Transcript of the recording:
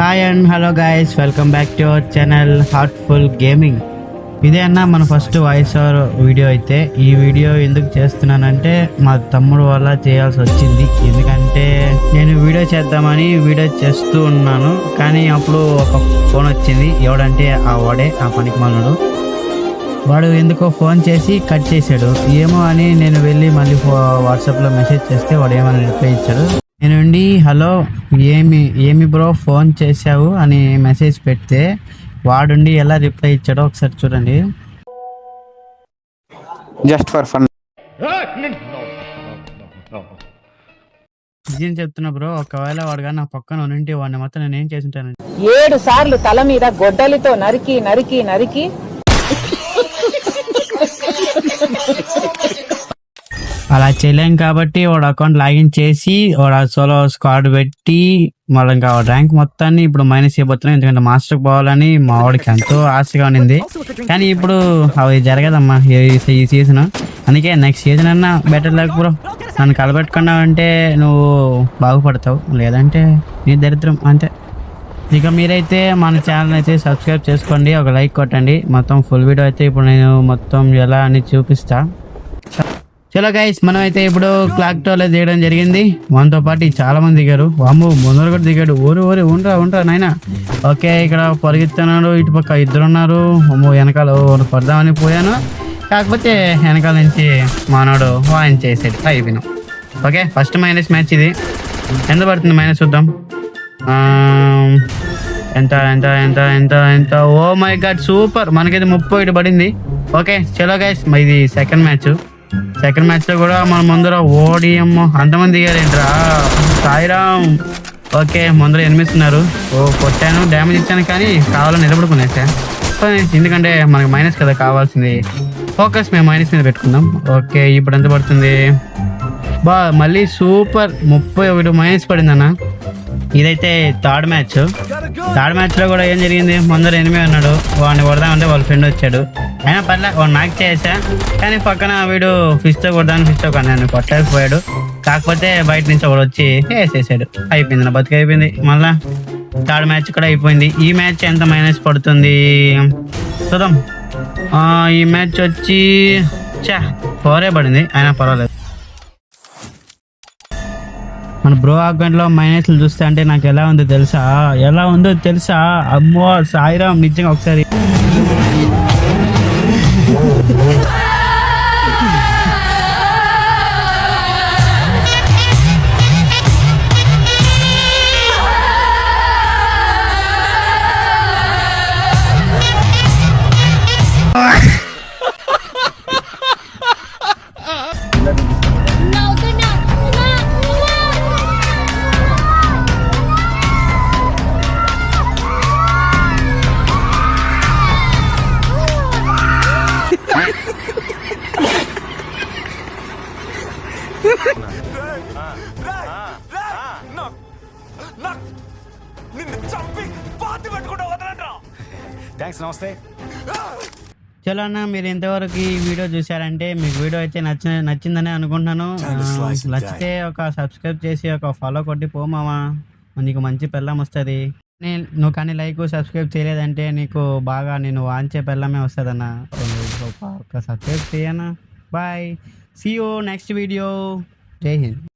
Hi and hello guys welcome back to our channel heartful gaming ఇదే అన్న మన first voice over video అయితే. ఈ వీడియో ఎందుకు చేస్తున్నానంటే మా తమ్ముడు వల్ల చేయాల్సి వచ్చింది. ఎందుకంటే నేను వీడియో చేద్దామని వీడియో చేస్తూ ఉన్నాను. కానీ అప్పుడు ఒక ఫోన్ వచ్చింది. ఎవడంటే ఆ వాడే ఆ పనికి మనడు. వాడు ఎందుకో ఫోన్ చేసి కట్ చేశాడు. ఏమో అని నేను వెళ్ళి మళ్ళీ వాట్సాప్లో మెసేజ్ చేస్తే వాడు ఏమని రిప్లై ఇచ్చాడు. నేను ఉండి హలో ఏమి ఏమి బ్రో ఫోన్ చేశావు అని మెసేజ్ పెడితే వాడుండి ఎలా రిప్లై ఇచ్చాడో ఒకసారి చూడండి. జస్ట్ ఫర్ ఫన్ నిజం చెప్తున్నా బ్రో ఒకవేళ వాడుగా నా పక్కన ఉంటే వాడిని మొత్తం నేను ఏం చేసి ఉంటాను ఏడు సార్లు తల మీద గొడ్డలితో నరికి నరికి నరికి అలా చేయలేం కాబట్టి వాడు అకౌంట్ లాగిన్ చేసి వాడు సోలో స్క్వాడ్ పెట్టి మళ్ళీ ఇంకా ర్యాంక్ మొత్తాన్ని ఇప్పుడు మైనస్ చేయబోతున్నాం ఎందుకంటే మాస్టర్కి పోవాలని మా వాడికి ఎంతో ఆశగా ఉండింది. కానీ ఇప్పుడు అవి జరగదమ్మా ఈ సీజన్ అందుకే నెక్స్ట్ సీజన్ అన్నా బెటర్ లేకపో నన్ను కలబెట్టుకున్నావంటే నువ్వు బాగుపడతావు. లేదంటే నీ దరిద్రం అంతే. ఇక మీరైతే మన ఛానల్ అయితే సబ్స్క్రైబ్ చేసుకోండి. ఒక లైక్ కొట్టండి. మొత్తం ఫుల్ వీడియో అయితే ఇప్పుడు నేను మొత్తం ఎలా అని చూపిస్తాను చలో గైస్ మనం అయితే ఇప్పుడు క్లాక్ టోలో దిగడం జరిగింది. మనతో పాటు చాలా మంది దిగారు. వాము ముందర కూడా దిగాడు. ఊరు ఊరి ఉండరా ఉండరా నాయన. ఓకే ఇక్కడ పరిగెత్తున్నాడు ఇటు పక్క ఇద్దరు ఉన్నారు అమ్మో వెనకాల ఓ పడదామని పోయాను. కాకపోతే వెనకాల నుంచి మానవుడు చేసేది అయిపోయినాం ఓకే ఫస్ట్ మైనస్ మ్యాచ్ ఇది. ఎంత పడుతుంది మైనస్ చూద్దాం. ఎంత ఎంత ఎంత ఎంత ఎంత. ఓ మై గాడ్ సూపర్ మనకైతే ముప్పై ఒకటి పడింది. ఓకే చలో గైస్ ఇది సెకండ్ మ్యాచ్ సెకండ్ మ్యాచ్లో కూడా మన ముందర ఓడిఎం. అంతమంది దిగారేంట్రా? సాయిరామ్ ఓకే ముందర ఎనిమిస్తున్నారు. ఓ కొట్టాను డ్యామేజ్ ఇచ్చాను కానీ కావాలని నిలబడుకునేసా. ఎందుకంటే మనకు మైనస్ కదా కావాల్సింది. ఫోకస్ మేము మైనస్ మీద పెట్టుకుందాం. ఓకే ఇప్పుడు ఎంత పడుతుంది? బా మళ్ళీ సూపర్ ముప్పై ఒకటి మైనస్ పడిందన్న. ఇదైతే థర్డ్ మ్యాచ్ థర్డ్ మ్యాచ్లో కూడా ఏం జరిగింది? ముందర ఎనిమిది ఉన్నాడు వాడిని కొడదామంటే వాళ్ళ ఫ్రెండ్ వచ్చాడు. అయినా పర్లే వాడు నాకు చేసా. కానీ పక్కన వీడు ఫిష్తో కొడదాని ఫిష్తో కొన్నాను కొట్టలేకపోయాడు కాకపోతే బయట నుంచి ఒకడు వచ్చి వేసేసాడు. అయిపోయింది నా బతికి అయిపోయింది. మళ్ళా థర్డ్ మ్యాచ్ కూడా అయిపోయింది. ఈ మ్యాచ్ ఎంత మైనస్ పడుతుంది? చూద్దాం. ఆ, ఈ మ్యాచ్ వచ్చి చా ఫోరే పడింది. అయినా పర్వాలేదు. మన బ్రో అకౌంట్లో మైనస్లు చూస్తే అంటే నాకు ఎలా ఉందో తెలుసా? ఎలా ఉందో తెలుసా? అమ్మో సాయిరామ్ నిజంగా ఒకసారి Yeah. థ్యాంక్స్ నమస్తే. చలో అన్న మీరు ఇంతవరకు ఈ వీడియో చూసారంటే మీకు వీడియో అయితే నచ్చ నచ్చిందని అనుకుంటున్నాను. నచ్చితే ఒక సబ్స్క్రైబ్ చేసి ఒక ఫాలో కొట్టి పోమావా నీకు మంచి పెళ్ళం వస్తుంది. నేను నువ్వు కానీ లైక్ సబ్స్క్రైబ్ చేయలేదంటే నీకు బాగా నేను వాంచే పెళ్ళమే వస్తుందన్న. ఒక సబ్స్క్రైబ్ చేయనా? Bye see you next video जय हिंद।